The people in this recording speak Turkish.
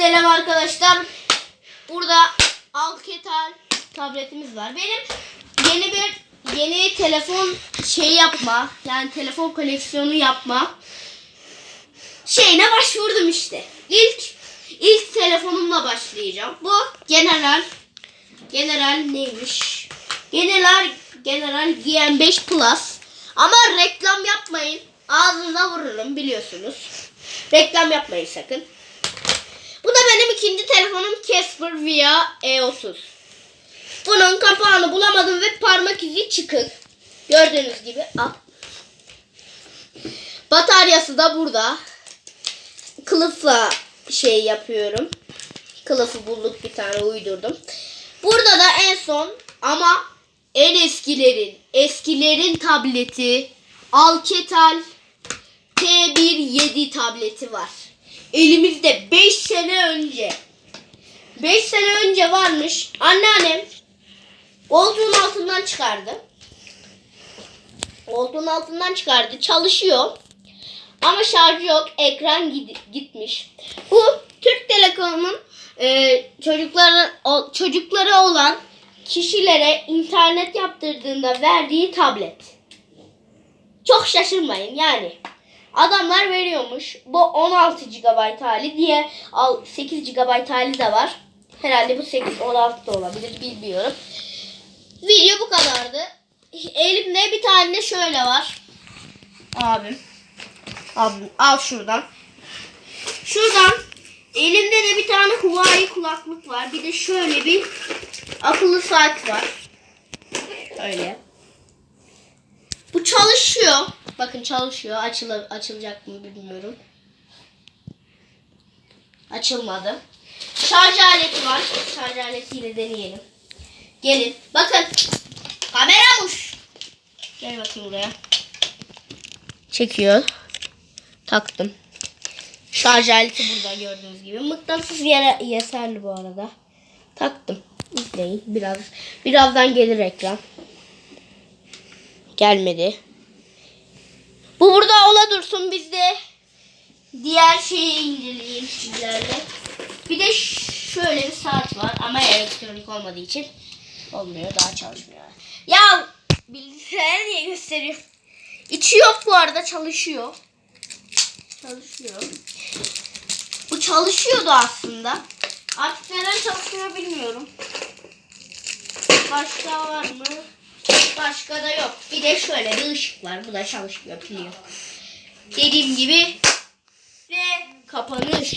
Selam arkadaşlar. Burada Alcatel tabletimiz var. Benim yeni bir yeni telefon şey yapma, yani telefon koleksiyonu yapma şeyine başvurdum işte. İlk ilk telefonumla başlayacağım. Bu General General neymiş? General General GM5 Plus. Ama reklam yapmayın. Ağzınıza vururum biliyorsunuz. Reklam yapmayın sakın. Benim ikinci telefonum Casper Via E30. Bunun kapağını bulamadım ve parmak izi çıkık. Gördüğünüz gibi al. Bataryası da burada. Kılıfla şey yapıyorum. Kılıfı bulduk bir tane uydurdum. Burada da en son ama en eskilerin, eskilerin tableti Alcatel T17 tableti var. Elimizde 5 sene önce. 5 sene önce varmış. Anneannem koltuğun altından çıkardı. Koltuğun altından çıkardı. Çalışıyor. Ama şarjı yok. Ekran gitmiş. Bu Türk Telekom'un e, çocukları o- çocukları olan kişilere internet yaptırdığında verdiği tablet. Çok şaşırmayın yani. Adamlar veriyormuş. Bu 16 GB hali. Diye 8 GB hali de var. Herhalde bu 8 16 da olabilir bilmiyorum. Video bu kadardı. Elimde bir tane de şöyle var. Abim. Abim al şuradan. Şuradan elimde de bir tane Huawei kulaklık var. Bir de şöyle bir akıllı saat var. Öyle. Bu çalışıyor. Bakın çalışıyor. Açıl açılacak mı bilmiyorum. Açılmadı. Şarj aleti var. Şarj aletiyle deneyelim. Gelin. Bakın. Kameramuş. Gel bakayım buraya. Çekiyor. Taktım. Şarj aleti burada gördüğünüz gibi. Mıknatıs yere yeterli bu arada. Taktım. İzleyin. Biraz birazdan gelir ekran. Gelmedi. Bu burada ola dursun biz de diğer şeyi inceleyelim sizlerle. Bir de şöyle bir saat var ama elektronik olmadığı için olmuyor daha çalışmıyor. Ya bilgisayar niye gösteriyor? İçi yok bu arada çalışıyor. Çalışıyor. Bu çalışıyordu aslında. Artık neden çalışmıyor bilmiyorum. Başka var mı? Başka da yok. Bir de şöyle bir ışık var. Bu da çalışmıyor. Pili yok. Dediğim gibi ve kapanış.